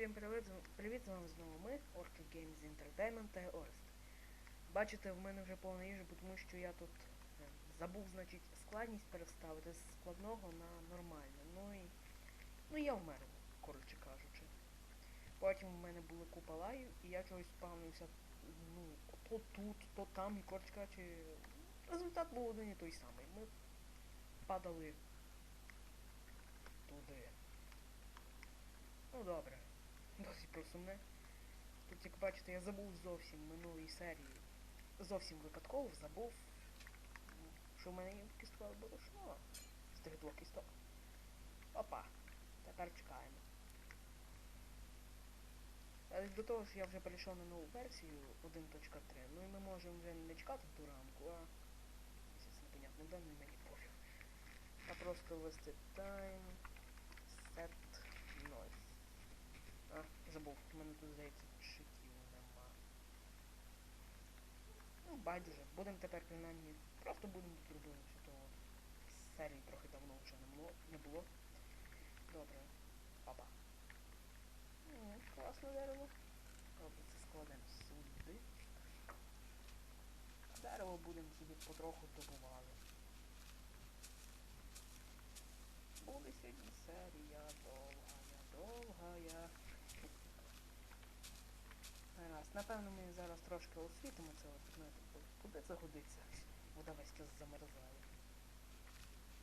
Всім привіт, привіт, з знову ми, Orca Games Entertainment та Орест. Бачите, в мене вже повна їжа, тому що я тут е, забув, значить, складність переставити з складного на нормальне. Ну і. Ну я вмер, коротше кажучи. Потім в мене була купа лаю, і я чогось спавнився, ну, то тут, то там, і коротше кажучи, результат був один і той самий. Ми падали туди. Ну добре. Досить про сумне. Тут, як бачите, я забув зовсім минулій серії. Зовсім випадково забув, що в мене є кісткове борошно з тих двох кісток. Опа. Тепер чекаємо. Але до того ж я вже перейшов на нову версію 1.3. Ну і ми можемо вже не чекати до ранку, а місяць непонятно ну мені пофіг. А просто ввести time забув, у мене тут здається читів нема. Ну, байдуже, будемо тепер принаймні. Просто будемо робити що того. Серії трохи давно вже не було. Не було. Добре. Опа. М, Класне дерево. Добре, це складемо сюди. Дерево будемо собі потроху добували. Буде сьогодні серія довгая, довгая. Гаразд, напевно ми зараз трошки освітимо це, от, куди це годиться? Вода весь час замерзає.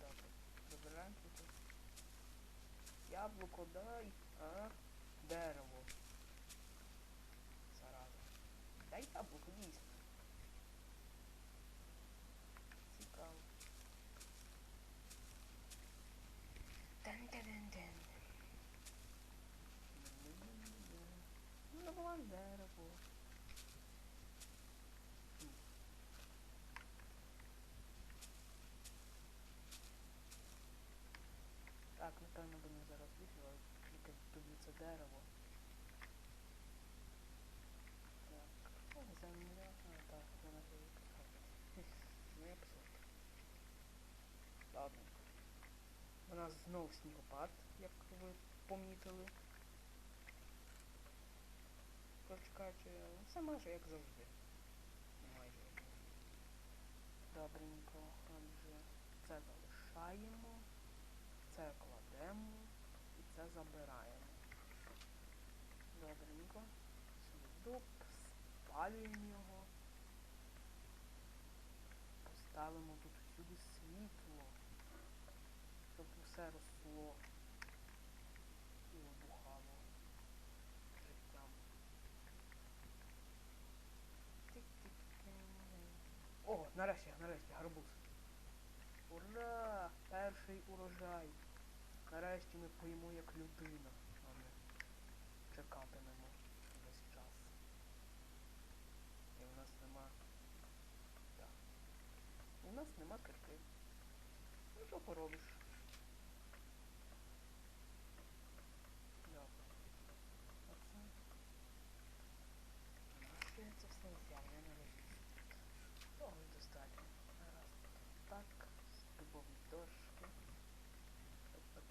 Добре, забираємо тут. Яблуко дай, а дерево. Зараза. Дай яблуко дійсно. Цікаво. Тен-тен-тен-тен. Ну, була дерево. Хм. Так, напевно будемо зараз вітрювати, тільки тобі дерево. Так, о, земля, а так, вона вже є. Ну, як сорт. Ладненько. У нас знов снігопад, як ви помітили. Кажучи, все майже як завжди. Майже. Добренько, отже, це залишаємо, це кладемо і це забираємо. Добренько. Дуб, спалюємо його. Поставимо тут всюди світло, щоб усе росло і обухало життям. О, нарешті, нарешті, гарбуз. Ура! Перший урожай. Нарешті ми поїмо як людина, а не чекатимемо весь час. І в нас нема. Так. У нас нема кирки. Ну що поробиш? Добре. Оце. Що я це все взяв? Я не розумію. Того й достатньо. Раз. Так. Дубові дошки.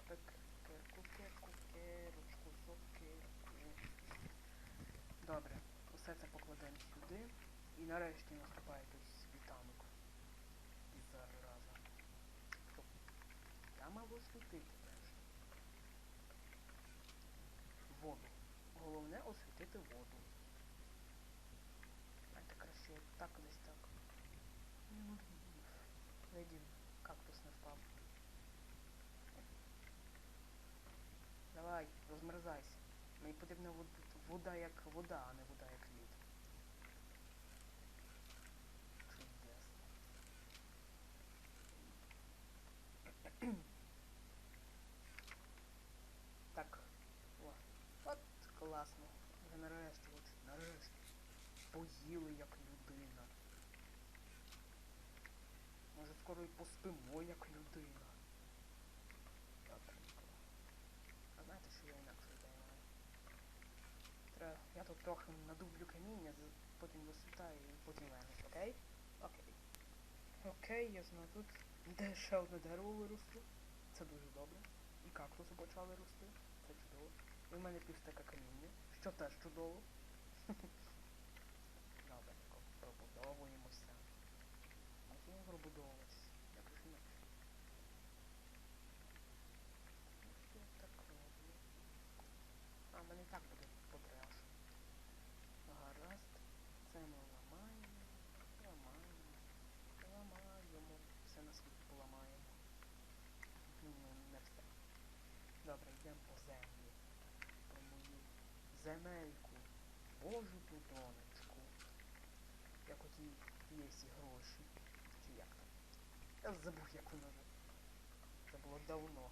Так, кирку, кирку, кирочку, сокирку. Добре. Усе це покладемо сюди. І нарешті наступає той світанок. Зараза. Щоб я мав освітити теж. Воду. Головне освітити воду. Знаєте, краще так десь так. Видів, кактус не впав. Давай, розмерзайся. Мені потрібна вод- вода як вода, а не вода як лід. Чудесно. так. О. От класно. Вже нарешті, от нарешті. Поїли як людина. Може скоро і поспимо як людина. Добренько. А знаєте, що я інакше ідею маю? Треба. Я тут трохи надублю каміння, потім висвітаю і потім вернусь, окей? Окей. Окей, я знаю тут. Де ще одне дерево виросло. Це дуже добре. І кактуси почали рости. Це чудово. І в мене півстека каміння, що теж чудово. Добренько, пробудовуємося. Можемо пробудовуватися. Інакше. Ну, що я так роблю? А, мене так буде потряс. Гаразд. Це ми ламаємо, ламаємо, ламаємо. Все на світ поламаємо. Ну, не все. Добре, йдемо по землі. Земельку. Божу ту донечку. Як оті є ці гроші. Чи як там? Я забув, як воно вже. Це було давно.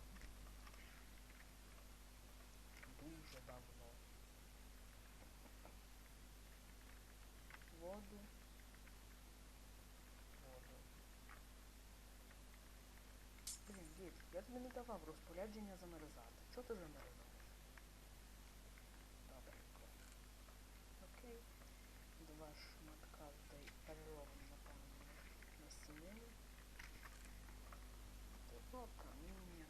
Дуже давно. Воду. Воду. Блін, дід, я тобі не давав розпорядження замерзати. Чого ти замерзаєш? Добренько. Окей. Два шматка дай переробимо, напевно, на сімейні. Того каміння.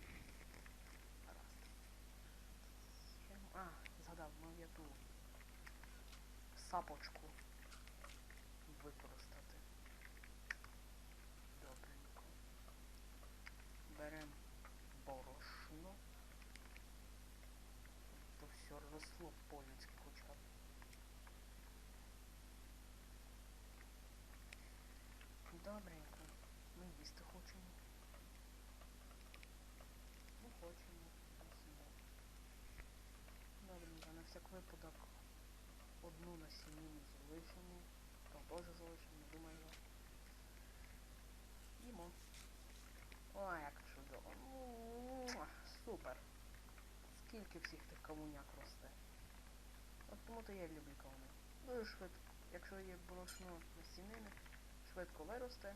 Ще А, згадав, мав я ту сапочку використати. Добренько. Беремо борошно. То все росло по-людськи хоча Добренько. Ми їсти хочемо. Ну, хочемо. Добренько, на всяк випадок одну на сім'ї залишимо. То теж залишимо, думаю. Їмо. Ой, як чудово. Супер. Скільки всіх тих кавуняк росте. От тому то я люблю кавуни. Дуже швидко. Якщо є борошно насінини, швидко виросте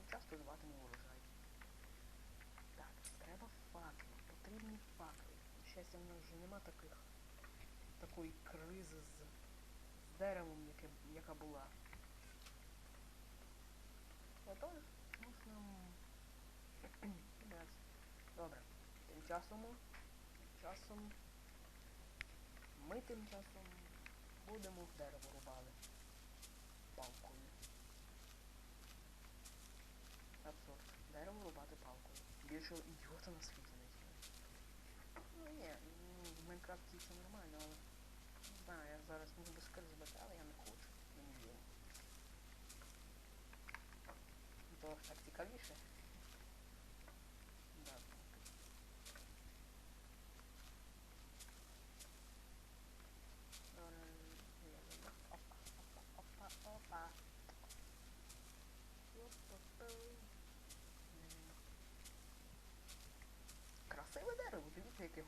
і часто даватиме урожай. Так, треба факли. Потрібні факли. Щастя, в нас вже нема таких такої кризи з, з деревом, яке, яка була. Отож, можна. Добре. Тим часом. Тим часом. Ми тим часом будемо дерево рубали. Палкою. Абсурд. Дерево рубати Більшого ідіота на свете не. Ну ні, ну, в Майнкрафте все нормально, але. Не знаю, я зараз можу без збити, але я не хочу. Мені лінь. Ну, То так цікавіше. Да. Опа, опа, опа, опа. Опа-пу. М. Красиве Повністю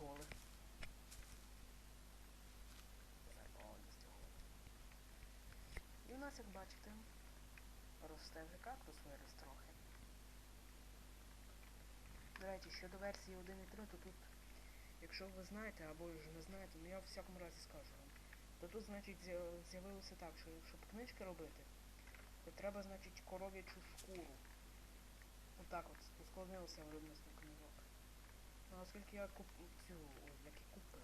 голе. І у нас, як бачите, росте вже кактус виріс трохи. До речі, щодо версії 1.3, то тут, якщо ви знаєте або ж не знаєте, ну я в всякому разі скажу вам, то тут, значить, з'явилося так, що щоб книжки робити, то треба, значить, коров'ячу шкуру. Отак от ускладнилося виробництво. Ну, оскільки я куп... цю, як і купив.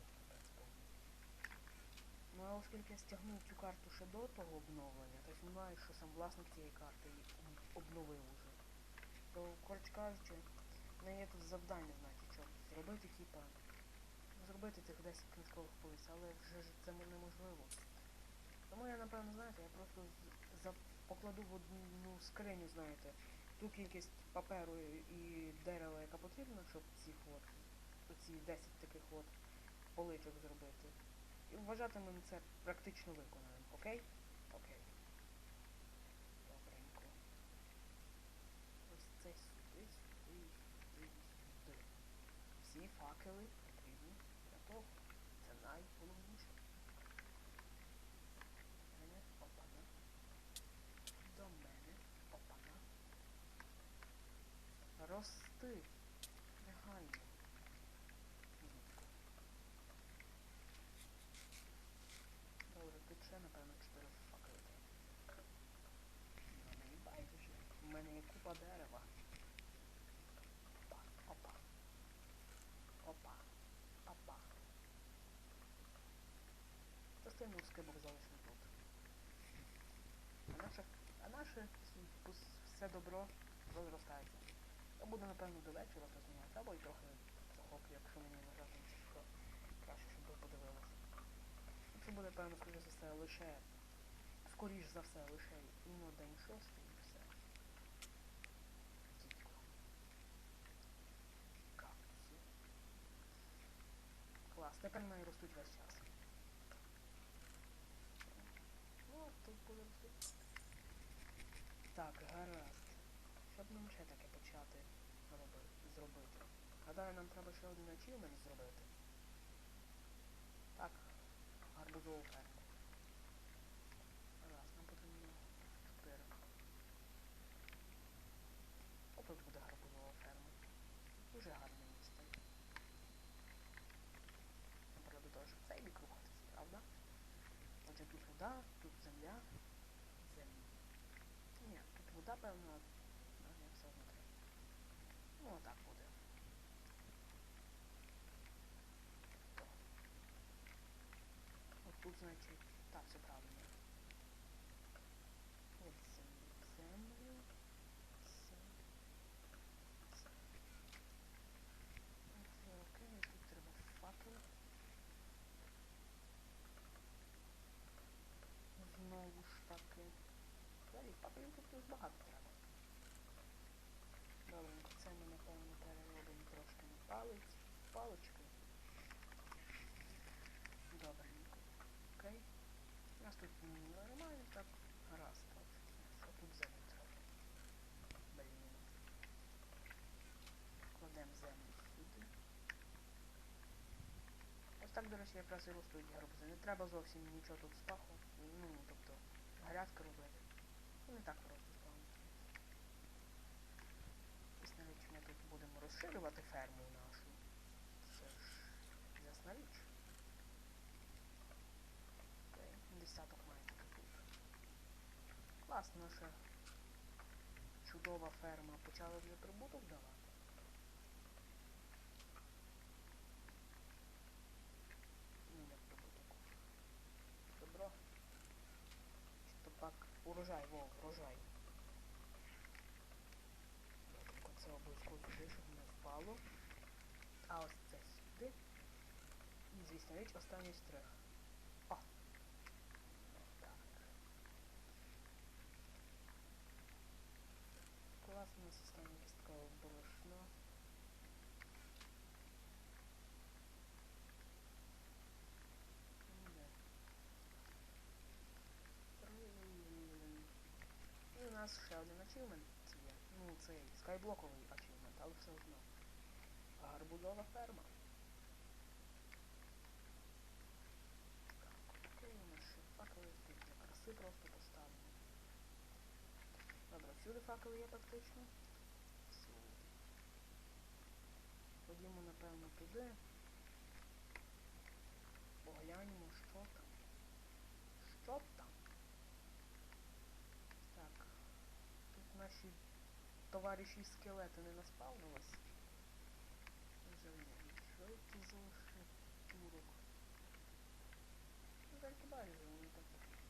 Ну, а оскільки я стягнув цю карту ще до того обновлення, то я знаю, що сам власник цієї карти обновив уже. То, коротше кажучи, в неї є тут завдання, значить, що зробити, типа, зробити тих 10 книжкових полиць, але вже ж це неможливо. Тому я, напевно, знаєте, я просто за... покладу в одну скриню, знаєте, ту кількість паперу і дерева, яка потрібна, щоб ці от, оці 10 таких от поличок зробити. І вважатимемо це практично виконаним, окей? Окей. Добренько. Ось це сюди, сюди, сюди, сюди. Всі факели потрібні для того. Це найголовніше. Мене опана. До мене опана. Рости. Негайно. Влітку. Добре, тут ще, напевно, 4 факели треба. Ну, мені байдуже. У мене є купа дерева. Опа, опа. Опа, опа. Допомогти, ну скибок залишимо тут. А наше, а наше все добро розростається. Я буду, напевно, до вечора то знімати, або й трохи захоплю, якщо мені нажати що краще, щоб ви подивилися. Це буде, певно, скоріше за все, лише, скоріш за все, лише іно день шостий і все. Дідько. Кактуси. Клас, тепер в ростуть весь час. Тут буде. Так, гаразд. Щоб нам ще таке почати роби- зробити? Гадаю, нам треба ще один ачівмент зробити. Так, гарбузову ферму. Раз, нам потрібно 4. Отут буде гарбузова ферма. Дуже гарне місце. Наприклад, до того, щоб цей бік рухатися, правда? Отже, тут вода, тут земля. Земля. Ні, а ні, все одно треба. Ну, отак буде. От тут, значить, так, все правильно. От землю, землю. Знову ж таки. Взагалі, факелів тут багато треба. Добренько, це ми, напевно, переробимо трошки на палець, палички. Добренько. Окей. У нас тут нормально так. Гаразд, так. Тут землю трохи. Блін. Кладемо землю сюди. Ось так, до речі, якраз і ростуть гарбузи. Не треба зовсім нічого тут спаху. Ну, тобто, грядки робити. Вони так просто. Ось навіть ми тут будемо розширювати ферму нашу. Це ж ясна річ. Окей, десяток має бути тут. Класно, наша чудова ферма почала вже прибуток давати. Ну, як прибуток. Добро. Чи пак урожай, во, урожай. Це обов'язково сюди, щоб не впало. А ось це сюди. І, звісно, річ, останній штрих. О! Так. Класно, у нас останнє кісткове борошно. Ну, де? І у нас ще один ачівмент є. Ну, цей скайблоковий ачівмент, але все одно. Гарбузова ферма. Так, окей, у нас ще факели тут для краси просто поставимо. Добре, всюди факели є практично. Всюди. Ходімо, напевно, туди. Погляньмо, що там. Що там? Так. Тут наші товариші скелети не наспавнились. Вже ні. Що це за турок? І бачу, вони так.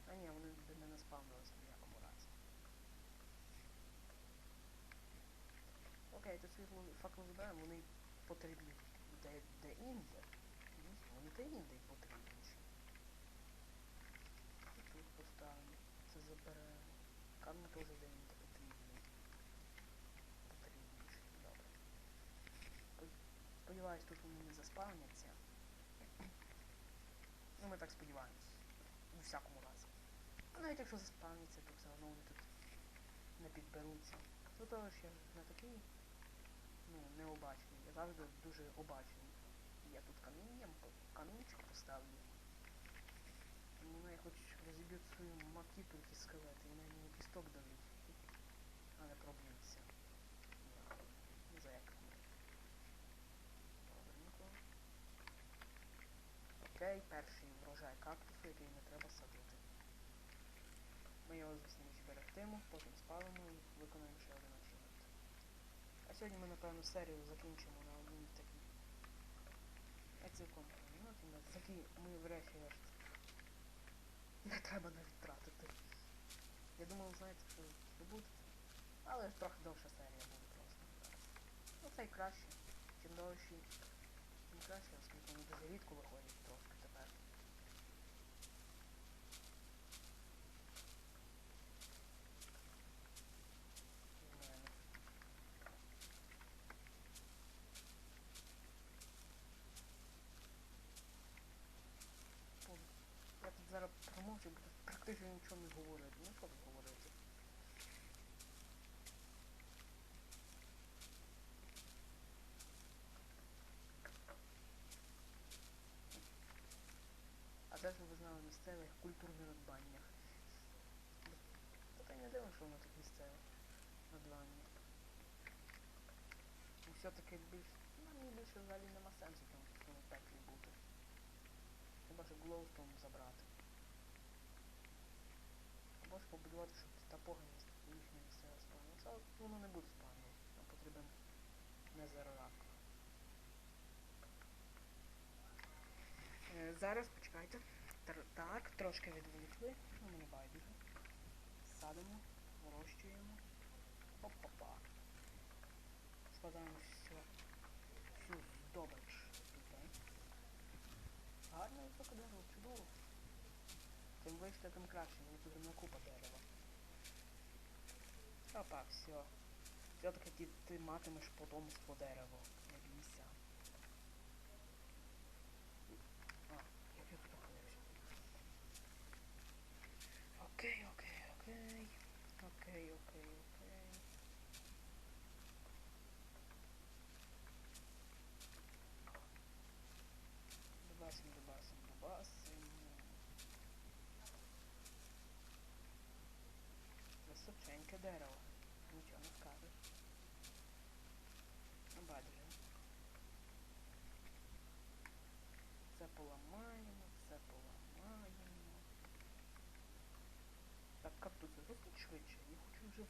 А ні, вони не наспавнились в якому разі. Окей, то світло факел забираємо, вони потрібні де, де інде. Вони де інде й потрібніші. І тут поставимо. Це заберемо. Камінь теж де Сподіваюсь, тут вони не заспавняться. Ну, ми так сподіваємось. У всякому разі. А навіть якщо заспавняться, то все одно вони тут не підберуться. До того ж я не такий, ну, необачний. Я завжди дуже обачний. Я тут камінням, камінчик поставлю. Тому вони хоч розіб'ють свою макіту ті скелети, і на мені кісток дадуть. А не проб'ються. Ні, Зекни. Добренько. Окей, перший врожай кактусу, який не треба садити. Ми його, звісно, ще берегтимо, потім спалимо і виконаємо ще один ачівмент. А сьогодні ми, напевно, серію закінчимо на одній такій. Я цілком ну, такі, ми врешті-решт не треба навіть тратити. Я думав, знаєте, що здобути це. Але трохи довша серія буде просто зараз. Ну й краще. Чим довші, тим краще, оскільки вони дуже рідко виходять трошки тепер. В мене. О, Я тут зараз промовчу, тут практично нічого не говорити. Ну що говорити? А де ж ви знали місцевих культурних надбаннях? Та не дивно, що воно тут місцеве надбання. Ну все-таки більш... Ну, мені більше взагалі нема сенсу там в цьому пеклі бути. Хіба що Глоустон забрати. Ж побудувати, щоб та погань їхня місцева спавнила. Це воно не буде спавнити. Нам потрібен незерорак. Е, зараз почекайте. Тр- Так, трошки відволікли. Ну, мені байдуже. Садимо, вирощуємо. Оп-па-па. Складаємо всю, всю здобич туди. Гарне високе дерево, чудово. Чим вийшло, тим краще, мені потрібна купа дерева. Опа, все. Все-таки ти, ти матимеш потомство дерево. по бійся. А, як я тут опинився? Окей, окей, окей. Окей, окей, окей. Дубасим, дубасим, дубасим. Височеньке дерево. Нічого не скажеш. Ну, байдуже. Це поламаємо, це поламаємо. Так, кактуси, ростуть швидше. Я хочу вже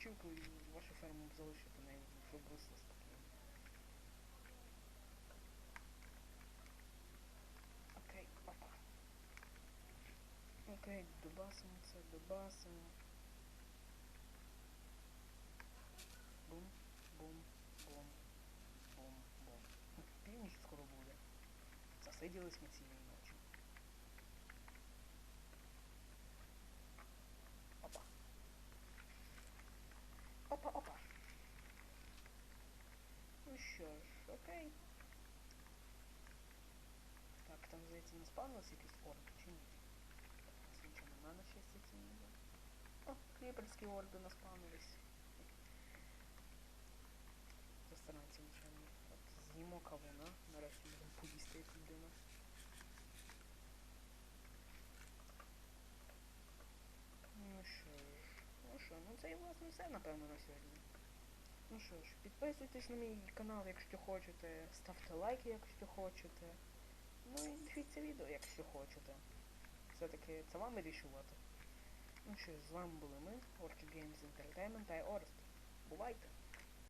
ячівку і вашу ферму залишити нею, щоб росли спокійно. Окей, опа. Окей, добасимо це, добасимо. Бум, бум, бум, бум, бум. Північ скоро буде. Засиділись ми ночі. Опа. Опа, опа. Ну що ж, окей. Так, там, здається, не спавнилось якийсь орк, чи ні? Ось Нічого нема на щастя цінного. О, кріперські орди наспавнились. Застаранці нічого. От з'їмо кавуна, нарешті будемо поїсти як людина. Ну що ж, ну що, ну це і власне все, напевно, на сьогодні. Ну що ж, підписуйтесь на мій канал, якщо хочете, ставте лайки, якщо хочете. Ну і дивіться відео, якщо хочете. Все-таки це вам вирішувати. Ну що ж, з вами були ми, Orchid Games Entertainment та Орест. Бувайте!